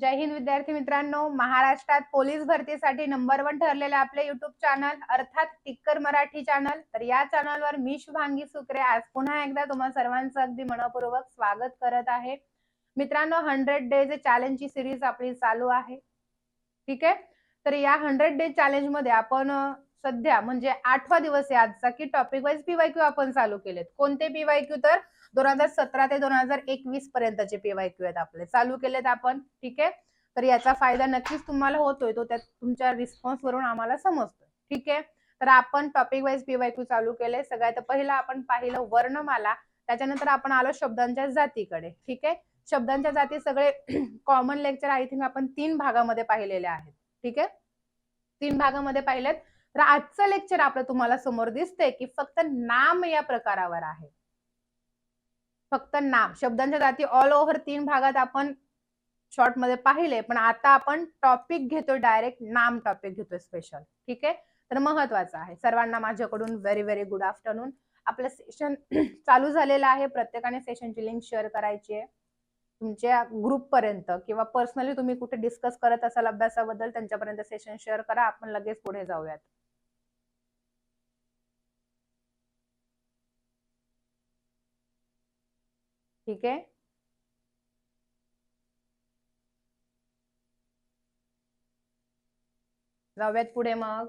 जय हिंद विद्यार्थी मित्रांनो. महाराष्ट्रात पोलीस भरतीसाठी नंबर वन ठरलेले आपले युट्यूब चॅनल अर्थात टिक्कर मराठी चॅनल तर या चॅनलवर मी शुभांगी सुकरे. आज पुन्हा एकदा तुम्हा सर्वांचं अगदी मनपूर्वक स्वागत करत आहे. मित्रांनो हंड्रेड डेज चॅलेंजची सिरीज आपली चालू आहे. ठीक आहे? तर या हंड्रेड डेज चॅलेंजमध्ये आपण सध्या म्हणजे आठवा दिवस आहे आजचा की टॉपिक वाईज पीवायक्यू आपण चालू केलेत. कोणते पीवायक्यू तर दोन हजार सतरा ते दोन हजार एकवीस पर्यंतचे पीवायक्यू आहेत आपले. चालू केलेत आपण ठीक आहे? तर याचा फायदा नक्कीच तुम्हाला होतोय. तो त्या तुमच्या रिस्पॉन्स वरून आम्हाला समजतोय ठीक आहे? तर आपण टॉपिक वाईज पीवायक्यू चालू केले सगळ्यात पहिला आपण पाहिलं वर्णमाला. त्याच्यानंतर आपण आलो शब्दांच्या जातीकडे ठीक आहे? शब्दांच्या जाती सगळे कॉमन लेक्चर आय थिंक आपण तीन भागामध्ये पाहिलेले आहेत ठीक आहे? तीन भागामध्ये पाहिलेत. तर आजचं लेक्चर आपलं तुम्हाला समोर दिसते की फक्त नाम या प्रकारावर आहे. फक्त नाम. शब्दांच्या जाती ऑल ओव्हर तीन भागात आपण शॉर्टमध्ये पाहिले पण आता आपण टॉपिक घेतोय डायरेक्ट नाम टॉपिक घेतोय स्पेशल ठीक आहे? तर महत्वाचं आहे. सर्वांना माझ्याकडून व्हेरी व्हेरी गुड आफ्टरनून आपलं सेशन चालू झालेलं आहे. प्रत्येकाने सेशनची लिंक शेअर करायची आहे. तुमच्या ग्रुप पर्यंत किंवा पर्सनली तुम्ही कुठे डिस्कस करत असाल अभ्यासाबद्दल त्यांच्यापर्यंत सेशन शेअर करा. आपण लगेच पुढे जाऊयात. ठीक आहे? जाऊयात पुढे मग.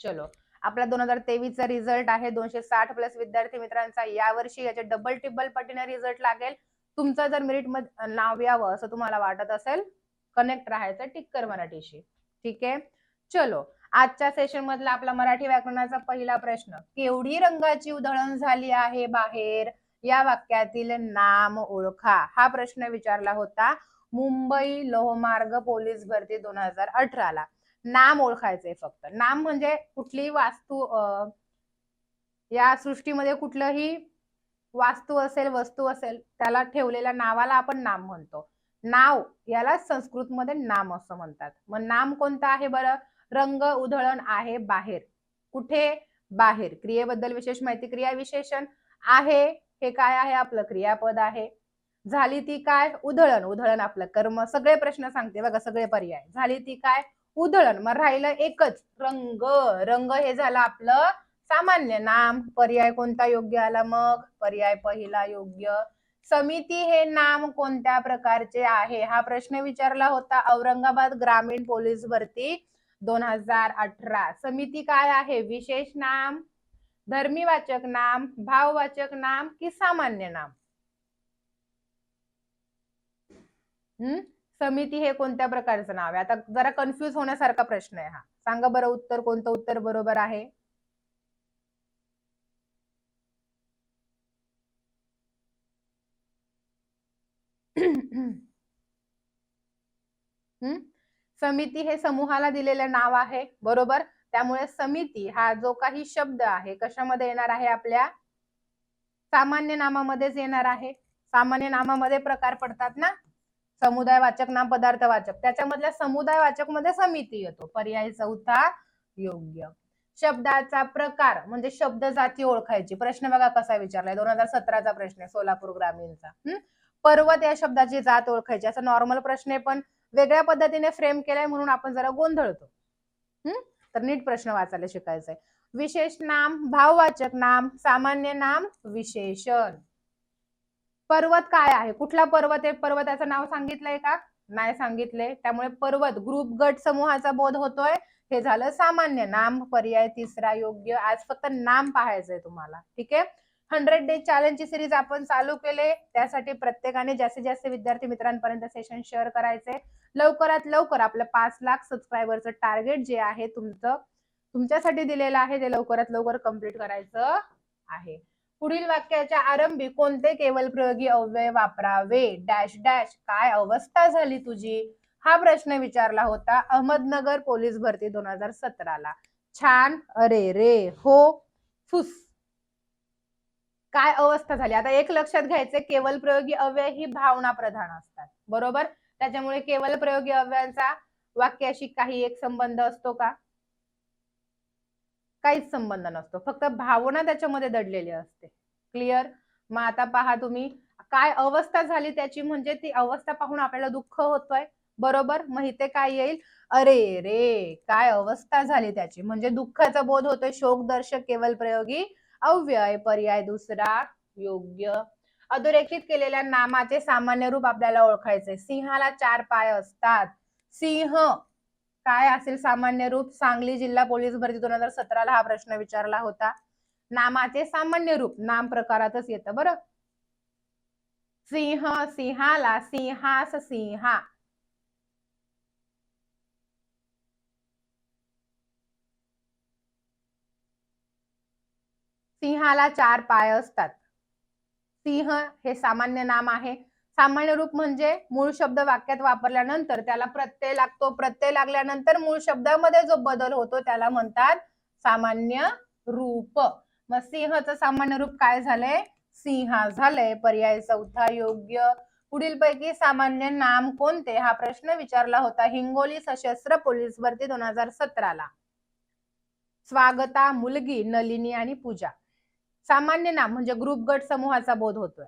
चलो. आपला दोन हजार तेवीसचा रिझल्ट आहे. दोनशे साठ प्लस विद्यार्थी मित्रांचा यावर्षी याचे डबल टिबल पटीने रिझल्ट लागेल. तुमचं जर मेरिटमध्ये नाव यावं असं तुम्हाला वाटत असेल कनेक्ट राहायचं टिक्कर मराठीशी. ठीक आहे? चलो. आजच्या सेशन मधला आपला मराठी व्याकरणाचा पहिला प्रश्न केवढी रंगाची उधळण झाली आहे बाहेर? या वाक्यातील नाम ओळखा. हा प्रश्न विचारला होता. मुंबई लोहमार्ग पोलीस भरती दोन हजार अठराला नाम ओळखायचंय फक्त. नाम म्हणजे कुठलीही वास्तू अं, या सृष्टीमध्ये कुठलंही वास्तू असेल वस्तू असेल त्याला ठेवलेल्या नावाला आपण नाम म्हणतो. नाव याला संस्कृतमध्ये नाम असं म्हणतात. मग नाम कोणतं आहे बरं? रंग उधळण आहे बाहेर. कुठे? बाहेर. क्रियेबद्दल विशेष माहिती क्रिया विशेषण आहे. हे काय आहे? आपलं क्रियापद आहे. झाली ती काय? उधळण. उधळण आपलं कर्म. सगळे प्रश्न सांगते बघा सगळे पर्याय. झाली ती काय? उधळण. मग राहिलं एकच. रंग. रंग हे झालं आपलं सामान्य. नाम. पर्याय कोणता योग्य आला मग? पर्याय पहिला योग्य. समिती हे नाम कोणत्या प्रकारचे आहे? हा प्रश्न विचारला होता औरंगाबाद ग्रामीण पोलीस भरती दोन हजार अठरा. समिती काय आहे? विशेष नाम. धर्मीवाचक नाम भाववाचक नाम की सामान्य नाम? हम्म? समिती हे कोणत्या प्रकारचं नाव आहे? आता जरा कन्फ्युज होण्यासारखा प्रश्न आहे हा. सांगा बरं उत्तर कोणतं उत्तर बरोबर आहे? हम्म? समिती हे समूहाला दिलेलं नाव आहे बरोबर? त्यामुळे समिती हा जो काही शब्द आहे कशामध्ये येणार आहे आपल्या? सामान्य नामामध्येच येणार आहे. सामान्य नामामध्ये प्रकार पडतात ना? समुदाय वाचक नाम पदार्थ वाचक. त्याच्यामधल्या समुदाय वाचकमध्ये समिती येतो. पर्याय चौथा योग्य. शब्दाचा प्रकार म्हणजे शब्द जाती ओळखायची. प्रश्न बघा कसा विचारलाय. दोन हजार सतराचा प्रश्न आहे सोलापूर ग्रामीणचा. पर्वत या शब्दाची जात ओळखायची. असा नॉर्मल प्रश्न आहे पण वेगळ्या पद्धतीने फ्रेम केलाय म्हणून आपण जरा गोंधळतो. हम्म तर नीट प्रश्न वाचायला शिकायचंय. विशेष नाम भाववाचक नाम सामान्य नाम विशेषण. पर्वत काय आहे? कुठला पर्वत आहे? पर्वताचं नाव सांगितलंय का? नाही सांगितलंय त्यामुळे पर्वत ग्रुप गट समूहाचा बोध होतोय. हे झालं सामान्य नाम पर्याय तिसरा योग्य. आज फक्त नाम पाहायचंय तुम्हाला. ठीक आहे? हंड्रेड डे चॅलेंजची सिरीज आपण चालू केले. त्यासाठी प्रत्येकाने जास्तीत जास्त विद्यार्थी मित्रांपर्यंत सेशन शेअर करायचे. लवकरात लवकर आपलं पाच लाख सबस्क्रायबरचं टार्गेट जे आहे तुमचं तुमच्यासाठी दिलेलं आहे. ते लवकरात लवकर कंप्लीट करायचं आहे. पुढील वाक्याच्या आरंभी कोणते केवल प्रयोगी अव्यय वापरावे? डॅश डॅश काय अवस्था झाली तुझी? हा प्रश्न विचारला होता अहमदनगर पोलीस भरती दोन हजार सतराला. छान अरे रे हो फुस. काय अवस्था झाली? आता एक लक्षात घ्यायचं केवल प्रयोगी अव्यय ही भावना प्रधान असतात. बरोबर? त्याच्यामुळे केवल प्रयोगी अव्ययांचा वाक्याशी काही एक संबंध असतो का? काहीच संबंध नसतो. फक्त भावना त्याच्यामध्ये दडलेली असते. क्लिअर मग आता पहा तुम्ही काय अवस्था झाली त्याची म्हणजे ती अवस्था पाहून आपल्याला दुःख होतोय. बरोबर? मग इथे काय येईल? अरे रे काय अवस्था झाली त्याची. म्हणजे दुःखाचा बोध होतोय. शोकदर्शक केवल प्रयोगी अव्यय पर्याय दुसरा योग्य. अधोरेखित केलेल्या नामाचे सामान्य रूप आपल्याला ओळखायचे. सिंहाला चार पाय असतात. सिंह काय असेल सामान्य रूप? सांगली जिल्हा पोलीस भरती दोन हजार सतराला हा प्रश्न विचारला होता. नामाचे सामान्य रूप नाम प्रकारातच येतं बरं? सिंह सिंहाला सिंहास सिंहा. सिंहाला चार पाय असतात. सिंह हे सामान्य नाम आहे. सामान्य रूप म्हणजे मूळ शब्द वाक्यात वापरल्यानंतर त्याला प्रत्यय लागतो. प्रत्यय लागल्यानंतर मूळ शब्दामध्ये जो बदल होतो त्याला म्हणतात सामान्य रूप. मग सिंहचं सामान्य रूप काय झालंय? सिंहा झालंय. पर्याय चौथा योग्य. पुढील पैकी सामान्य नाम कोणते? हा प्रश्न विचारला होता हिंगोली सशस्त्र पोलीस भरती दोन हजार सतराला. स्वागता मुलगी नलिनी आणि पूजा. सामान्य नाम म्हणजे ग्रुप गट समूहाचा बोध होतोय.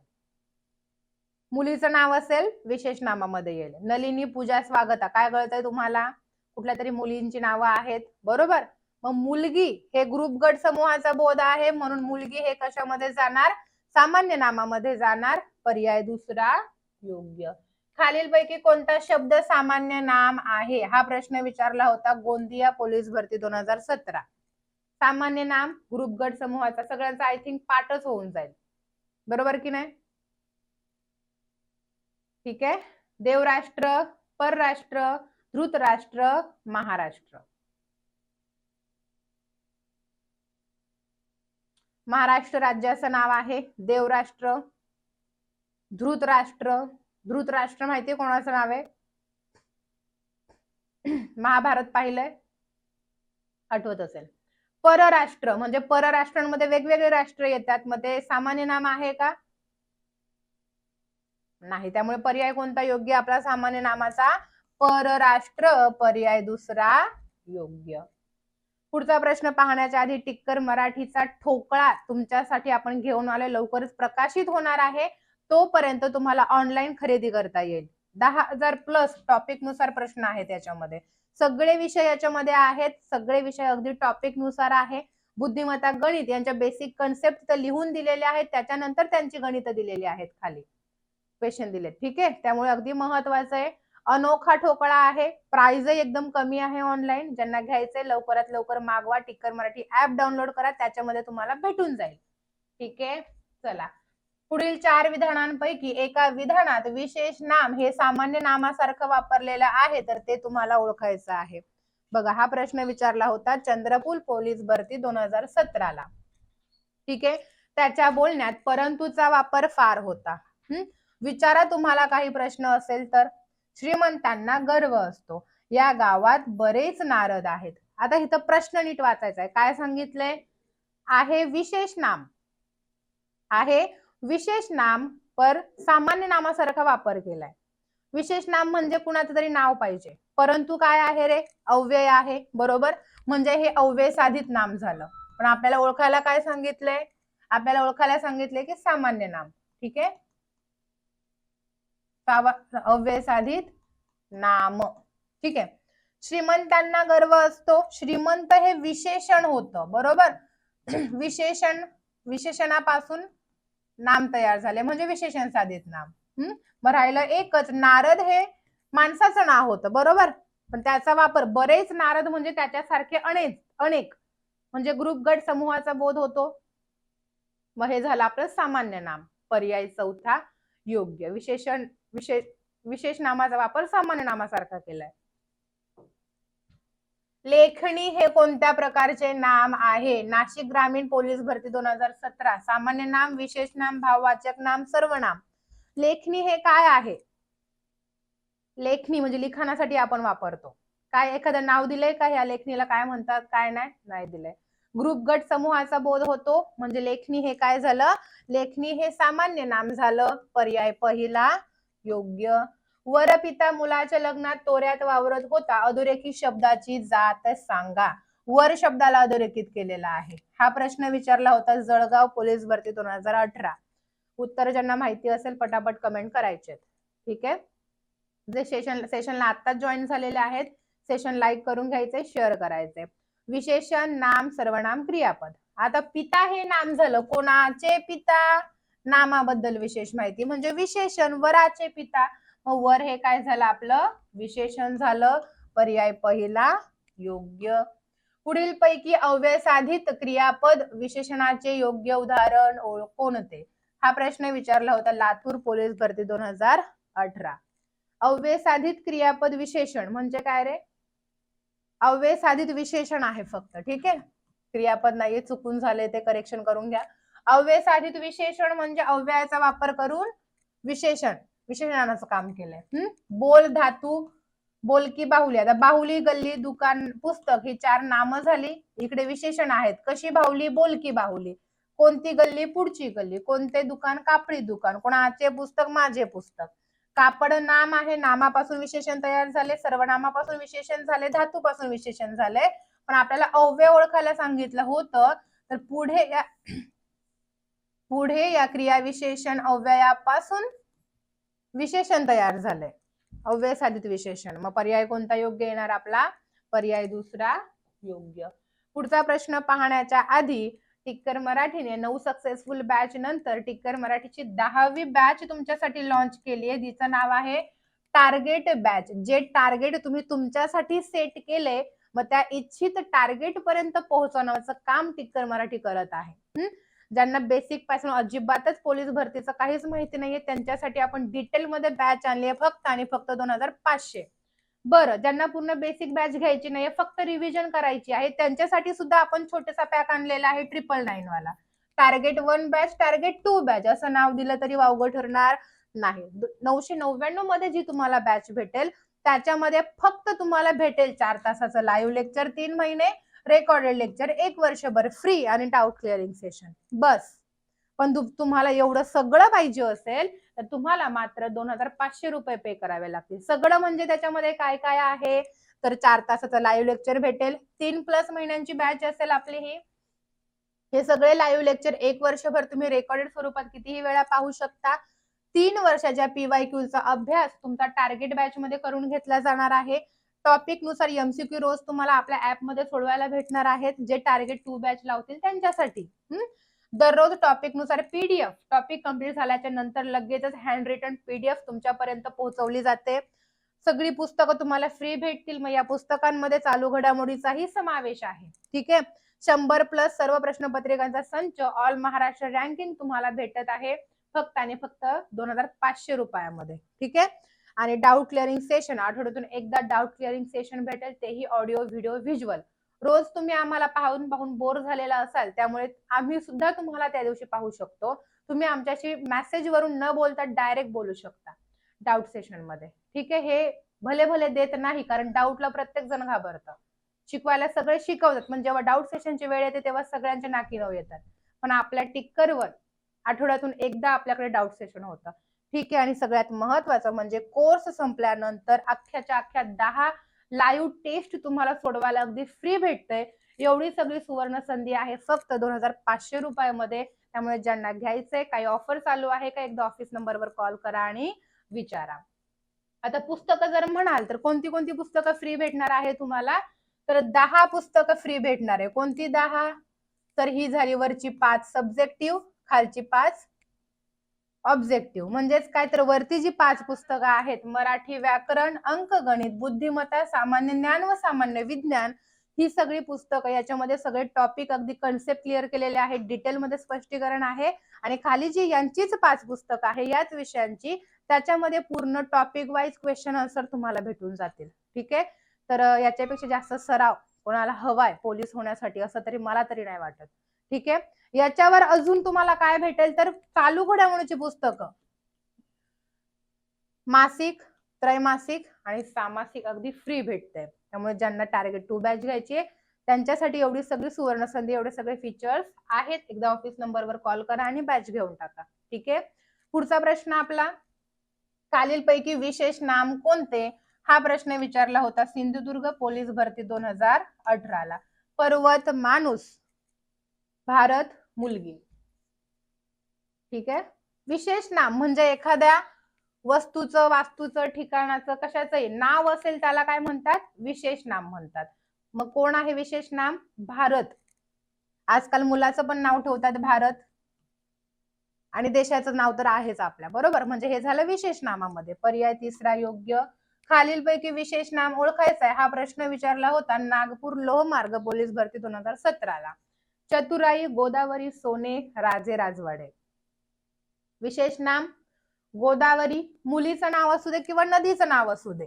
मुलीचं नाव असेल विशेष नामामध्ये येईल. नलिनी पूजा स्वागता. काय कळतंय तुम्हाला? कुठल्या तरी मुलींची नावं आहेत. बरोबर? मग मुलगी हे ग्रुप गट समूहाचा बोध आहे म्हणून मुलगी हे कशामध्ये जाणार? सामान्य नामामध्ये जाणार. पर्याय दुसरा योग्य. खालीलपैकी कोणता शब्द सामान्य नाम आहे? हा प्रश्न विचारला होता गोंदिया पोलीस भरती दोन हजार सतरा. सामान्य नाम ग्रुप गट समूहाचा सगळ्यांचा आय थिंक पाठच होऊन जाईल. बरोबर की नाही? ठीक आहे? देवराष्ट्र परराष्ट्र धृतराष्ट्र महाराष्ट्र. महाराष्ट्र राज्याचं नाव आहे. देवराष्ट्र धृतराष्ट्र. धृतराष्ट्र माहितीये कोणाचं नाव आहे? महाभारत पाहिलंय? आठवत असेल. परराष्ट्र म्हणजे परराष्ट्रांमध्ये वेगवेगळे राष्ट्र येतात. मग ते सामान्य नाम आहे का? नाही त्यामुळे पर्याय कोणता योग्य? आपला सामान्य नामाचा परराष्ट्र पर्याय दुसरा योग्य. पुढचा प्रश्न पाहण्याच्या आधी टिक्कर मराठीचा ठोकळा तुमच्यासाठी आपण घेऊन आले लवकरच प्रकाशित होणार आहे. तोपर्यंत तुम्हाला ऑनलाईन खरेदी करता येईल. दहा हजार प्लस टॉपिकनुसार प्रश्न आहे त्याच्यामध्ये. सगळे विषय याच्यामध्ये आहेत सगळे विषय अगदी टॉपिकनुसार आहे. बुद्धिमत्ता गणित यांच्या बेसिक कन्सेप्ट लिहून दिलेले आहेत. त्याच्यानंतर त्यांची गणित दिलेली आहेत खाली. क्वेश्चन दिले ठीक आहे? त्यामुळे अगदी महत्वाचं आहे. अनोखा ठोकळा आहे. प्राइजही एकदम कमी आहे ऑनलाईन ज्यांना घ्यायचंय लवकरात लवकर मागवा. टिक्कर मराठी ऍप डाउनलोड करा. त्याच्यामध्ये तुम्हाला भेटून जाईल. ठीक आहे? चला. पुढील चार विधानांपैकी एका विधानात विशेष नाम हे सामान्य नामासारखं वापरलेलं आहे तर ते तुम्हाला ओळखायचं आहे. बघा हा प्रश्न विचारला होता चंद्रपूर पोलीस भरती दोन हजार सतराला. ठीक आहे? त्याच्या बोलण्यात परंतुचा वापर फार होता. हम्म विचारा तुम्हाला काही प्रश्न असेल तर. श्रीमंतांना गर्व असतो. या गावात बरेच नारद आहेत. आता इथं प्रश्न नीट वाचायचा आहे. काय सांगितलंय? आहे विशेष नाम. आहे विशेष नाम पर सामान्य नामासारखा वापर केलाय. विशेष नाम म्हणजे कुणाचं तरी नाव पाहिजे. परंतु काय आहे रे? अव्यय आहे बरोबर? म्हणजे हे अव्यय साधित नाम झालं. पण आपल्याला ओळखायला काय सांगितलंय? आपल्याला ओळखायला सांगितले की सामान्य नाम. ठीक आहे? अव्यय साधित नाम. ठीक आहे? श्रीमंतांना गर्व असतो. श्रीमंत हे विशेषण होतं. बरोबर? विशेषण विशेषणापासून नाम तयार झाले म्हणजे विशेषण साधित नाम. हम्म मग राहिलं एकच नारद हे माणसाचं नाव होतं बरोबर? पण त्याचा वापर बरेच नारद म्हणजे त्याच्यासारखे अनेक अनेक. म्हणजे ग्रुप गट समूहाचा बोध होतो. मग हे झालं आपलं सामान्य नाम पर्याय चौथा योग्य. विशेषण विशेष विशेष नामाचा वापर सामान्य नामासारखा केलाय. लेखणी हे कोणत्या प्रकारचे नाम आहे? नाशिक ग्रामीण पोलीस भरती दोन हजार सतरा. सामान्य नाम विशेष नाम भाववाचक नाम सर्वनाम लेखणी हे काय आहे? लेखणी म्हणजे लिखाणासाठी आपण वापरतो. काय एखादं नाव दिलंय का? या लेखणीला काय म्हणतात? काय नाही? नाही दिलंय. ग्रुप गट समूहाचा बोध होतो. म्हणजे लेखणी हे काय झालं? लेखणी हे सामान्य नाम झालं. पर्याय पहिला योग्य वरपिता मुलाच्या लग्नात तोऱ्यात वावरत होता. अधोरेखित शब्दाची जात सांगा. वर शब्दाला अधोरेखित केलेला आहे. हा प्रश्न विचारला होता जळगाव पोलीस भरती दोन हजार अठरा. उत्तर ज्यांना माहिती असेल पटापट कमेंट करायचे ठीक आहे? जे सेशन सेशनला आत्ताच जॉईन झालेले आहेत सेशन लाईक करून घ्यायचे शेअर करायचे. विशेषण नाम सर्वनाम क्रियापद. आता पिता हे नाम झालं. कोणाचे पिता? नामाबद्दल विशेष माहिती. म्हणजे विशेषण वराचे पिता. मग वर हे काय झालं आपलं? विशेषण झालं. पर्याय पहिला योग्य. पुढील पैकी अव्ययसाधित क्रियापद विशेषणाचे योग्य उदाहरण कोणते? हा प्रश्न विचारला होता लातूर पोलीस भरती दोन हजार अठरा. अव्ययसाधित क्रियापद विशेषण म्हणजे काय रे? अव्ययसाधित विशेषण आहे फक्त ठीक आहे? क्रियापद नाहीये चुकून झाले ते करेक्शन करून घ्या. अव्ययसाधित विशेषण म्हणजे अव्ययाचा वापर करून विशेषण. विशेषणाचं काम केलंय? बोल धातू बोलकी बाहुली. आता बाहुली गल्ली दुकान पुस्तक ही चार नामं झाली. इकडे विशेषण आहेत. कशी बाहुली? बोलकी बाहुली. कोणती गल्ली? पुढची गल्ली. कोणते दुकान? कापडी दुकान. कोणाचे पुस्तक? माझे पुस्तक. कापड नाम आहे. नामापासून विशेषण तयार झाले. सर्वनामापासून विशेषण झाले. धातूपासून विशेषण झाले. पण आपल्याला अव्यय ओळखायला सांगितलं होतं. तर पुढे या पुढे या क्रिया विशेषण अव्ययापासून विशेषण तयार झालंय. अव्यय साधित विशेषण. मग पर्याय कोणता योग्य येणार आपला? पर्याय दुसरा योग्य. पुढचा प्रश्न पाहण्याच्या आधी टिक्कर मराठीने नऊ सक्सेसफुल बॅच नंतर टिक्कर मराठीची दहावी बॅच तुमच्यासाठी लॉन्च केली आहे. जिचं नाव आहे टार्गेट बॅच जे टार्गेट तुम्ही तुमच्यासाठी सेट केले मग त्या इच्छित टार्गेट पर्यंत पोहोचवण्याचं काम टिक्कर मराठी करत आहे. ज्यांना बेसिकपासून अजिबातच पोलीस भरतीचं काहीच माहिती नाहीये त्यांच्यासाठी आपण डिटेलमध्ये बॅच आणली आहे फक्त आणि फक्त दोन हजार पाचशे. बरं ज्यांना पूर्ण बेसिक बॅच घ्यायची नाहीये फक्त रिव्हिजन करायची आहे त्यांच्यासाठी सुद्धा आपण छोटासा पॅक आणलेला आहे ट्रिपल नाईन वाला. Target one batch target two batch असं नाव दिलं तरी वावगं ठरणार नाही. नऊशे नव्याण्णवमध्ये जी तुम्हाला बॅच भेटेल त्याच्यामध्ये फक्त तुम्हाला भेटेल चार तासाचं लाईव्ह लेक्चर तीन महिने रेकॉर्डेड लेक्चर एक वर्षभर फ्री आणि डाऊट क्लिअरिंग सेशन बस. पण तुम्हाला एवढं सगळं पाहिजे असेल तर तुम्हाला मात्र दोन हजार पाचशे रुपये पे करावे लागतील. सगळं म्हणजे त्याच्यामध्ये काय काय आहे? तर चार तासाचं लाईव्ह लेक्चर भेटेल. तीन प्लस महिन्यांची बॅच असेल आपली ही. हे सगळे लाईव्ह लेक्चर एक वर्षभर तुम्ही रेकॉर्डेड स्वरूपात कितीही वेळा पाहू शकता. तीन वर्षाच्या पीवाय चा अभ्यास तुमचा टार्गेट बॅच मध्ये करून घेतला जाणार आहे. टॉपिकनुसार एमसीक्यू रोज तुम्हाला आपल्या ऍपमध्ये सोडवायला भेटणार आहेत जे टार्गेट टू बॅच लावतील त्यांच्यासाठी. दररोज टॉपिकनुसार पीडीएफ टॉपिक कंप्लीट झाल्याच्यानंतर लगेचच हँड रिटर्न पीडीएफ तुमच्यापर्यंत पोहोचवली जाते. सगळी पुस्तकं तुम्हाला फ्री भेटतील. मग या पुस्तकांमध्ये चालू घडामोडीचाही समावेश आहे. ठीक आहे? शंभर प्लस सर्व प्रश्नपत्रिकांचा संच ऑल महाराष्ट्र रँकिंग तुम्हाला भेटत आहे. फक्त आणि फक्त दोन हजार पाचशे रुपयामध्ये. ठीक आहे? आणि डाऊट क्लिअरिंग सेशन आठवड्यातून एकदा डाऊट क्लिअरिंग सेशन भेटेल तेही ऑडिओ व्हिडिओ व्हिज्युअल रोज तुम्ही आम्हाला पाहून पाहून बोर झालेला असाल त्यामुळे आम्ही सुद्धा तुम्हाला त्या दिवशी पाहू शकतो. तुम्ही आमच्याशी मेसेज वरून न बोलता डायरेक्ट बोलू शकता डाऊट सेशनमध्ये. ठीक आहे? हे भले भले देत नाही कारण डाऊटला प्रत्येक जण घाबरतं. शिकवायला सगळे शिकवतात पण जेव्हा डाऊट सेशनची वेळ येते तेव्हा सगळ्यांच्या नाकी नऊ येतात. पण आपल्या टिक्करवर आठवड्यातून एकदा आपल्याकडे डाऊट सेशन होतं. ठीक आहे. आणि सगळ्यात महत्वाचं म्हणजे कोर्स संपल्यानंतर अख्ख्याच्या अख्ख्या दहा लाईव्ह टेस्ट तुम्हाला सोडवायला अगदी फ्री भेटतंय. एवढी सगळी सुवर्ण संधी आहे फक्त दोन हजार पाचशे रुपयामध्ये. त्यामुळे ज्यांना घ्यायचंय काही ऑफर चालू आहे का एकदा ऑफिस नंबरवर कॉल करा आणि विचारा. आता पुस्तकं जर म्हणाल तर कोणती कोणती पुस्तकं फ्री भेटणार आहे तुम्हाला? तर दहा पुस्तकं फ्री भेटणार आहे. कोणती दहा? तर ही झाली वरची पाच सब्जेक्टिव्ह खालची पाच ऑब्जेक्टिव्ह म्हणजेच काय तर वरती जी पाच पुस्तकं आहेत मराठी व्याकरण अंक गणित बुद्धिमत्ता सामान्य ज्ञान व सामान्य विज्ञान ही सगळी पुस्तकं याच्यामध्ये सगळे टॉपिक अगदी कन्सेप्ट क्लिअर केलेले आहेत. डिटेलमध्ये स्पष्टीकरण आहे. आणि खाली जी यांचीच पाच पुस्तकं आहे याच विषयांची त्याच्यामध्ये पूर्ण टॉपिक वाईज क्वेश्चन आन्सर तुम्हाला भेटून जातील. ठीक आहे? तर याच्यापेक्षा जास्त सराव कोणाला हवाय पोलीस होण्यासाठी असं तरी मला तरी नाही वाटत. ठीक आहे? याच्यावर अजून तुम्हाला काय भेटेल तर चालू घडामोडीची पुस्तकं. मासिक त्रैमासिक आणि सामासिक अगदी फ्री भेटते. त्यामुळे ज्यांना टार्गेट टू बॅच घ्यायची आहे त्यांच्यासाठी एवढी सगळी सुवर्ण संधी एवढे सगळे फीचर्स आहेत. एकदा ऑफिस नंबरवर कॉल करा आणि बॅच घेऊन टाका. ठीक आहे? पुढचा प्रश्न आपला. खालीलपैकी विशेष नाम कोणते? हा प्रश्न विचारला होता सिंधुदुर्ग पोलीस भरती दोन हजार अठराला. पर्वत माणूस. भारत मुलगी. ठीक आहे? विशेष नाम म्हणजे एखाद्या वस्तूचं वास्तूचं ठिकाणाचं कशाचंही नाव असेल त्याला काय म्हणतात? विशेष नाम म्हणतात. मग कोण आहे विशेष नाम? भारत. आजकाल मुलाचं पण नाव ठेवतात भारत. आणि देशाचं नाव तर आहेच आपल्या बरोबर? म्हणजे हे झालं विशेष नामामध्ये. पर्याय तिसरा योग्य. खालीलपैकी विशेष नाम ओळखायचं आहे. हा प्रश्न विचारला होता नागपूर लोहमार्ग पोलीस भरती दोन हजार सतराला. चतुराई गोदावरी सोने राजे राजवाडे. विशेष नाम? गोदावरी मुलीचं नाव असू दे किंवा नदीचं नाव असू दे.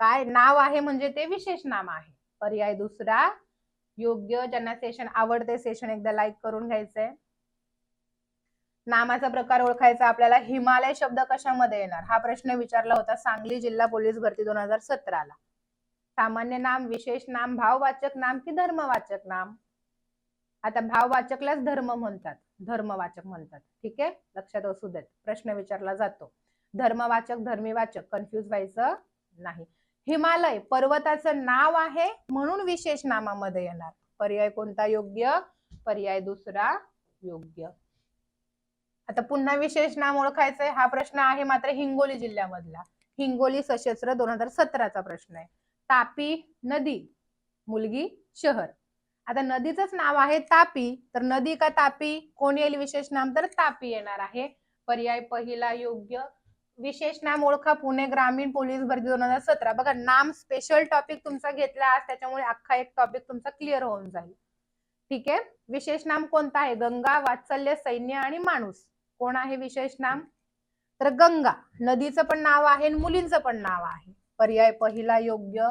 काय? नाव आहे म्हणजे ते विशेष नाम आहे. पर्याय दुसरा योग्य ज्यांना सेशन आवडते सेशन एकदा लाईक करून घ्यायचंय नामाचा प्रकार ओळखायचा आपल्याला. हिमालय शब्द कशामध्ये येणार? हा प्रश्न विचारला होता सांगली जिल्हा पोलीस भरती दोन हजार सतराला. सामान्य नाम विशेष नाम भाववाचक नाम की धर्मवाचक नाम? आता भाववाचकलाच धर्म म्हणतात. धर्मवाचक म्हणतात. ठीक आहे? लक्षात असू देत. प्रश्न विचारला जातो. धर्मवाचक धर्मीवाचक कन्फ्युज व्हायचं नाही. हिमालय पर्वताचं नाव आहे म्हणून विशेष नामामध्ये येणार. पर्याय कोणता योग्य? पर्याय दुसरा योग्य. आता पुन्हा विशेष नाम ओळखायचंय. हा प्रश्न आहे मात्र हिंगोली जिल्ह्यामधला. हिंगोली सशस्त्र दोन हजार सतराचा प्रश्न आहे. तापी नदी मुलगी शहर. आता नदीचंच नाव आहे तापी. तर नदी का तापी? कोण येईल विशेष नाम? तर तापी येणार आहे. पर्याय पहिला योग्य. विशेष नाम ओळखा. पुणे ग्रामीण पोलीस भरती दोन हजार सतरा. बघा नाम स्पेशल टॉपिक तुमचा घेतला आज. त्याच्यामुळे अख्खा एक टॉपिक तुमचा क्लिअर होऊन जाईल. ठीक आहे? विशेष नाम कोणता आहे? गंगा वात्सल्य सैन्य आणि माणूस. कोण आहे विशेष नाम? तर गंगा. नदीचं पण नाव आहे आणि मुलींचं पण नाव आहे. पर्याय पहिला योग्य.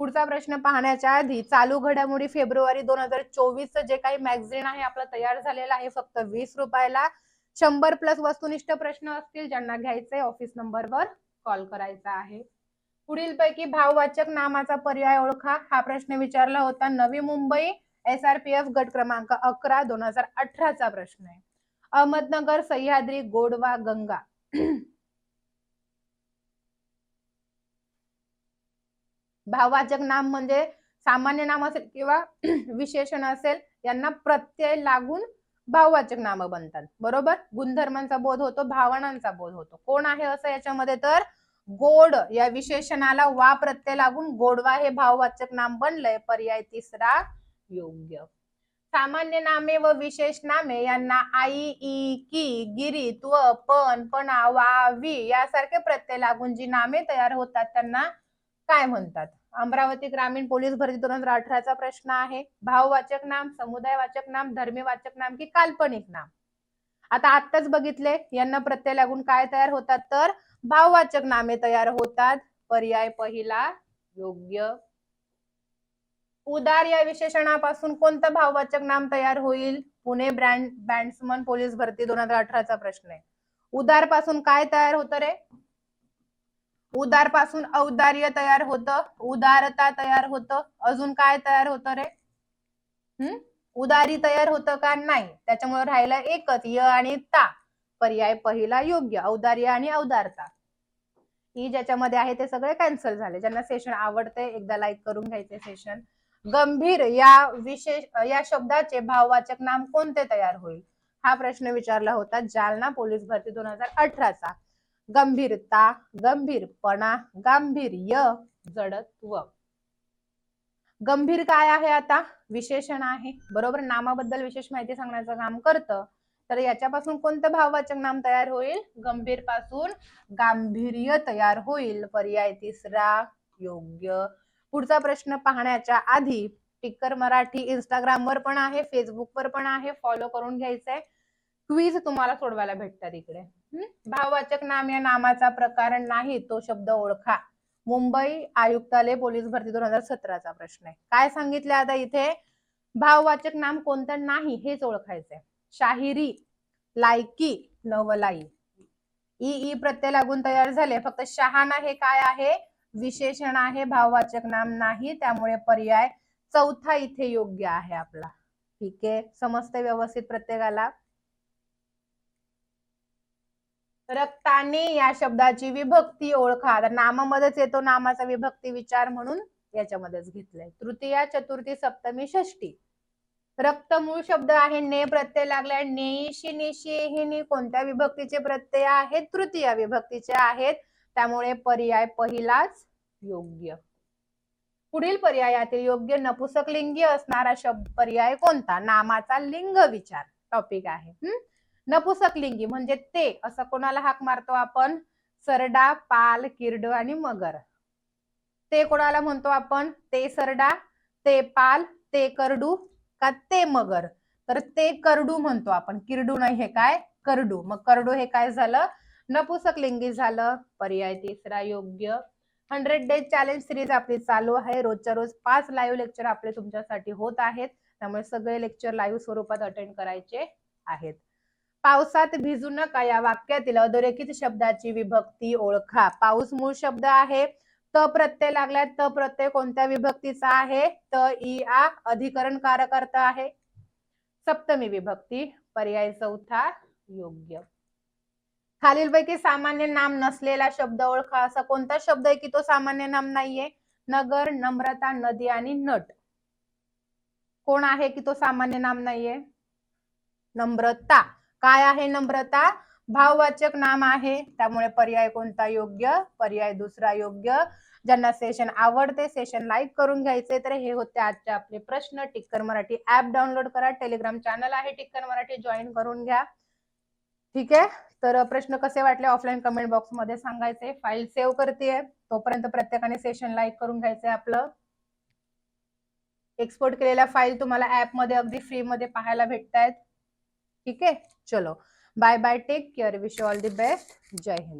पुढचा प्रश्न पाहण्याच्या आधी चालू घडामोडी फेब्रुवारी दोन हजार चोवीस जे काही मॅगझिन आहे आपलं तयार झालेलं आहे फक्त वीस रुपयाला. शंभर प्लस वस्तुनिष्ठ प्रश्न असतील ज्यांना घ्यायचे ऑफिस नंबरवर कॉल करायचा आहे. पुढील पैकी भाववाचक नामाचा पर्याय ओळखा. हा प्रश्न विचारला होता Navi Mumbai S R P F गट क्रमांक अकरा दोन हजार अठराचा प्रश्न आहे. अहमदनगर सह्याद्री गोडवा गंगा. भाववाचक नाम म्हणजे सामान्य नाम असेल किंवा विशेषण असेल यांना प्रत्यय लागून भाववाचक नाम बनतात. बरोबर? गुणधर्मांचा बोध होतो भावनांचा बोध होतो. कोण आहे असं याच्यामध्ये? तर गोड या विशेषणाला वा प्रत्यय लागून गोडवा हे भाववाचक नाम बनलंय. पर्याय तिसरा योग्य. सामान्य नामे व विशेष नामे यांना आई ई की गिरी त्व पण पणा वा वी यासारखे प्रत्यय लागून जी नामे तयार होतात त्यांना काय म्हणतात? अमरावती ग्रामीण पोलीस भरती दोन हजार अठराचा प्रश्न आहे. भाववाचक नाम समुदायवाचक नाम धर्मीवाचक नाम की काल्पनिक नाम? आता आत्ताच बघितले यांना प्रत्यय लागून काय तयार होतात? तर भाववाचक नामे तयार होतात. पर्याय पहिला योग्य. उदार या विशेषणापासून कोणतं भाववाचक नाम तयार होईल? पुणे ब्रँड बँड्समन पोलीस भरती दोन हजार अठराचा प्रश्न आहे. उदारपासून काय तयार होतं रे? उदारपासून औदार्य तयार होतं. उदारता तयार होतं. अजून काय तयार होतं रे? हम्म उदारी तयार होतं का? नाही. त्याच्यामुळे राहिला एकच य आणि ता. पर्याय पहिला योग्य औदार्य आणि औदारता. ही ज्याच्यामध्ये आहे ते सगळे कॅन्सल झाले. ज्यांना सेशन आवडते एकदा लाईक करून घ्यायचे सेशन गंभीर या विशेष या शब्दाचे भाववाचक नाम कोणते तयार होईल? हा प्रश्न विचारला होता जालना पोलीस भरती दोन हजार अठराचा. गंभीरता गंभीरपणा गांभीर्य जडत्व. गंभीर काय आहे आता? विशेषण आहे. बरोबर? नामाबद्दल विशेष माहिती सांगण्याचं काम करतं. तर याच्यापासून कोणतं भाववाचक नाम तयार होईल? गंभीरपासून गांभीर्य तयार होईल. पर्याय तिसरा योग्य. पुढचा प्रश्न पाहण्याच्या आधी टिक्कर मराठी इंस्टाग्रामवर पण आहे फेसबुकवर पण आहे. फॉलो करून घ्यायचंय. क्वीज तुम्हाला सोडवायला भेटतात इकडे. भाववाचक नाम या नामाचा प्रकार नाही तो शब्द ओळखा. मुंबई आयुक्तालय पोलीस भरती दोन हजार सतराचा प्रश्न आहे. काय सांगितलं आता इथे? भाववाचक नाम कोणतं नाही हेच ओळखायचंय. शाहिरी लायकी नवलाई. ई ई प्रत्यय लागून तयार झाले. फक्त शहाणा हे काय आहे? विशेषण आहे. भाववाचक नाम नाही त्यामुळे पर्याय चौथा इथे योग्य आहे आपला. ठीक आहे? समजते व्यवस्थित प्रत्येकाला रक्ताने या शब्दाची विभक्ती ओळखा. आता नामामध्येच येतो नामाचा विभक्ती विचार म्हणून याच्यामध्येच घेतलंय. तृतीया चतुर्थी सप्तमी षष्टी रक्त मूळ शब्द आहे ने प्रत्यय लागलाय. नेशी निशी हिनी कोणत्या विभक्तीचे प्रत्यय आहेत तृतीय विभक्तीचे आहेत. त्यामुळे पर्याय पहिलाच योग्य. पुढील पर्यायातील योग्य नपुसक लिंगी असणारा शब्द पर्याय कोणता? नामाचा लिंग विचार. टॉपिक आहे. हम्म? नपुसकलिंगी म्हणजे ते असं कोणाला हाक मारतो आपण? सरडा पाल किरड आणि मगर. ते कोणाला म्हणतो आपण? ते सरडा ते पाल ते करडू का ते मगर? तर ते करडू म्हणतो आपण. किरडू नाही हे काय? करडू. मग करडू हे काय झालं? नपुसकलिंगी झालं. पर्याय तिसरा योग्य. हंड्रेड डेज चॅलेंज सिरीज आपली चालू आहे. रोजच्या रोज पाच लाईव्ह लेक्चर आपले तुमच्यासाठी होत आहेत. त्यामुळे सगळे लेक्चर लाईव्ह स्वरूपात अटेंड करायचे आहेत. पावसात भिजू नका या वाक्यातील अधोरेखित शब्दाची विभक्ती ओळखा. पाऊस मूळ शब्द आहे. त प्रत्यय लागलाय. त प्रत्यय कोणत्या विभक्तीचा आहे? त इ आ अधिकरण कारक अर्थ आहे. सप्तमी विभक्ती. पर्याय चौथा योग्य. खालीलपैकी सामान्य नाम नसलेला शब्द ओळखा. असा कोणता शब्द आहे की तो सामान्य नाम नाहीये? नगर नम्रता नदी आणि नट. कोण आहे की तो सामान्य नाम नाहीये? नम्रता. काय आहे नम्रता? भाववाचक नाम आहे. त्यामुळे पर्याय कोणता योग्य? पर्याय दुसरा योग्य. ज्यांना सेशन आवडते सेशन लाईक करून घ्यायचे तर हे होते आजचे आपले प्रश्न. टिक्कर मराठी ऍप डाउनलोड करा. टेलिग्राम चॅनल आहे टिक्कर मराठी. जॉईन करून घ्या. ठीक आहे? तर प्रश्न कसे वाटले? ऑफलाईन कमेंट बॉक्समध्ये सांगायचे. फाईल सेव्ह करते तोपर्यंत प्रत्येकाने सेशन लाईक करून घ्यायचंय आपलं. एक्सपोर्ट केलेल्या फाईल तुम्हाला ऍपमध्ये अगदी फ्री मध्ये पाहायला भेटतायत. ठीक आहे चलो bye bye take care wish all the best Jai Hind.